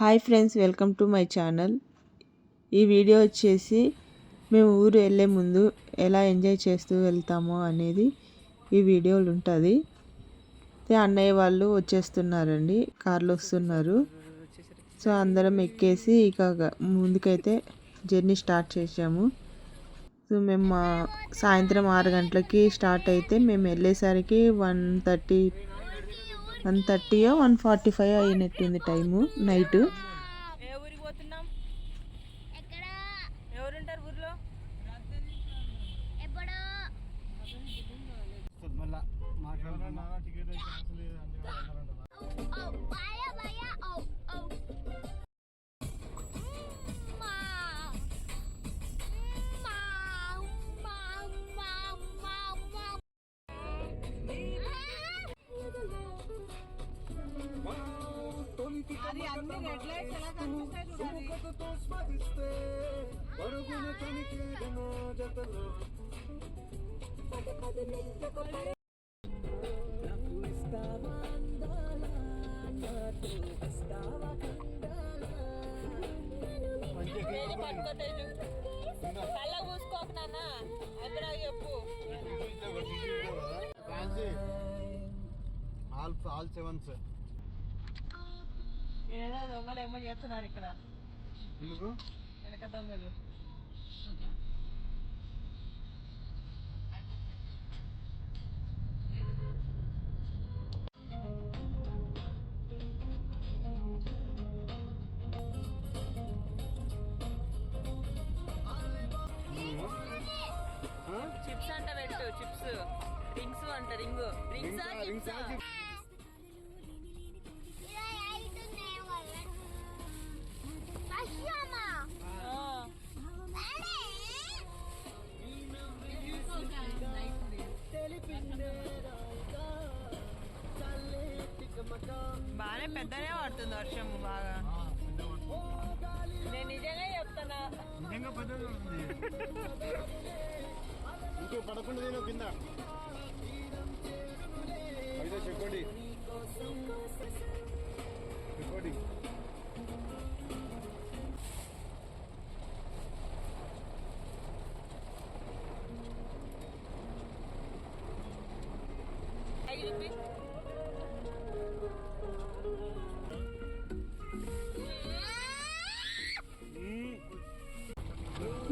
Hi friends welcome to my channel. ఈ video వచ్చేసి మేము ఊరు వెళ్ళే ముందు ఎలా ఎంజాయ్ చేస్తూ వెళ్తామో అనేది ఈ వీడియోలు ఉంటుంది. అన్నయ్య వాళ్ళు వచ్చేస్తున్నారండి కార్లు వస్తున్నారు. సో అందరం ఎక్కేసి ఇక ముందుకైతే జర్నీ స్టార్ట్ చేసాము సో మేము మా సాయంత్రం ఆరు గంటలకి స్టార్ట్ అయితే మేము వెళ్ళేసరికి వన్ థర్టీ వన్ థర్టీయో వన్ ఫార్టీ ఫైవ్ అయినట్టుంది టైము నైట్. అది అన్ని రెడ్ లైట్స్ ఎలా కనిపిస్తాయి చూడాలి కళ్ళ పూసుకోక నాన్న. ఎదురా చెప్పు. All all sevens. ఏదో దొంగలు ఏమో చేస్తున్నారు ఇక్కడ. వెనక దొంగలు. చిప్స్ అంట పెట్టు చిప్స్. రింగ్స్ అంట రింగ్. రింగ్స్ రింగ్స్ పెద్దనే పడుతుంది వర్షం బాగా. నేను నిజంగా చెప్తానా నిజంగా పెద్దది ఇంకో పడకుండా నేను కింద. అయితే చెప్పండి చెప్పండి ఐదు చూపి.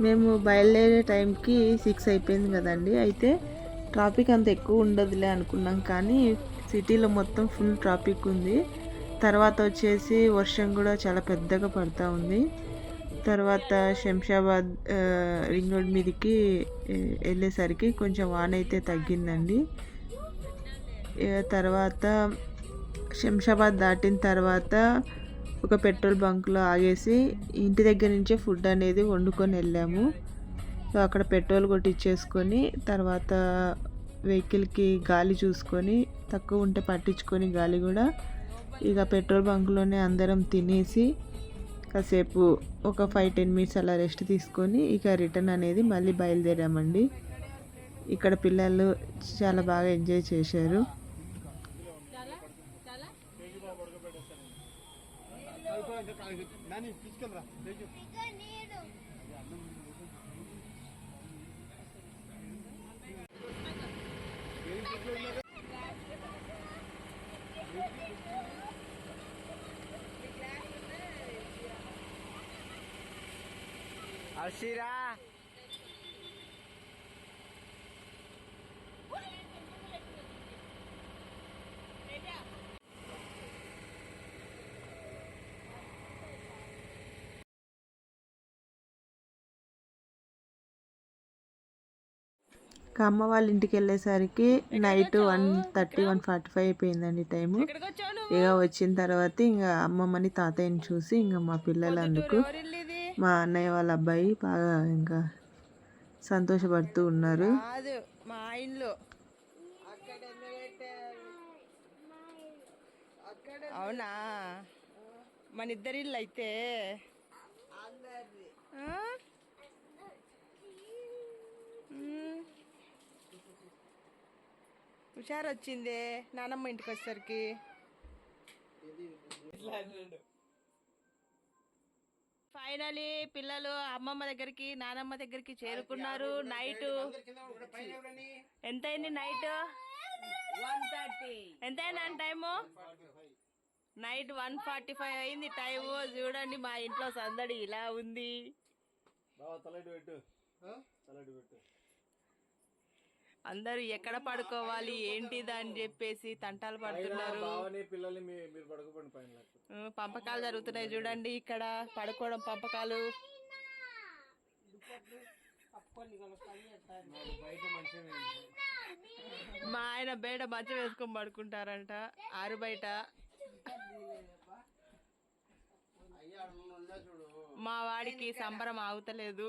మేము బయలుదేరే టైంకి సిక్స్ అయిపోయింది కదండి. అయితే ట్రాఫిక్ అంత ఎక్కువ ఉండదులే అనుకున్నాం కానీ సిటీలో మొత్తం ఫుల్ ట్రాఫిక్ ఉంది. తర్వాత వచ్చేసి వర్షం కూడా చాలా పెద్దగా పడతా ఉంది. తర్వాత శంషాబాద్ రింగ్ రోడ్ మీదకి వెళ్ళేసరికి కొంచెం వాన అయితే తగ్గిందండి. తర్వాత శంషాబాద్ దాటిన తర్వాత ఒక పెట్రోల్ బంక్లో ఆగేసి ఇంటి దగ్గర నుంచే ఫుడ్ అనేది వండుకొని వెళ్ళాము. సో అక్కడ పెట్రోల్ కొట్టించేసుకొని తర్వాత వెహికల్కి గాలి చూసుకొని తక్కువ ఉంటే పట్టించుకొని గాలి కూడా ఇక పెట్రోల్ బంక్లోనే అందరం తినేసి కాసేపు ఒక ఫైవ్ టెన్ మినిట్స్ అలా రెస్ట్ తీసుకొని ఇక రిటర్న్ అనేది మళ్ళీ బయలుదేరామండి. ఇక్కడ పిల్లలు చాలా బాగా ఎంజాయ్ చేశారు. నాని తీసుకెళ్ళరా లేచు. అర్షిరా ఇక అమ్మ వాళ్ళ ఇంటికి వెళ్ళేసరికి night one thirty one forty five అయిపోయిందండి టైము. నువ్వు? ఇక వచ్చిన తర్వాత ఇంకా అమ్మమ్మని తాతయ్యని చూసి ఇంకా మా పిల్లలు అందుకు మా అన్నయ్య వాళ్ళ అబ్బాయి బాగా ఇంకా సంతోషపడుతూ ఉన్నారు. మా ఇల్లు అవునా? మన ఇద్దరి ఇల్లు అయితే? హుషారు వచ్చిందే నానమ్మ ఇంటికి వచ్చేసరికి ఫైనలీ పిల్లలు అమ్మమ్మ దగ్గరికి నానమ్మ దగ్గరికి చేరుకున్నారు. నైట్ ఎంత అయింది నైట్? One thirty. ఎంత అయింది time? Night one forty five అయింది టైం చూడండి మా ఇంట్లో సందడి ఇలా ఉంది. పెట్టు. పెట్టు. అందరూ ఎక్కడ పడుకోవాలి ఏంటిదా అని చెప్పేసి తంటాలు పడుతున్నారు. పంపకాలు జరుగుతున్నాయి చూడండి ఇక్కడ పడుకోవడం పంపకాలు. మా ఆయన బయట మంచం వేసుకొని పడుకుంటారంట ఆరు బయట. మా వాడికి సంబరం ఆగుతలేదు.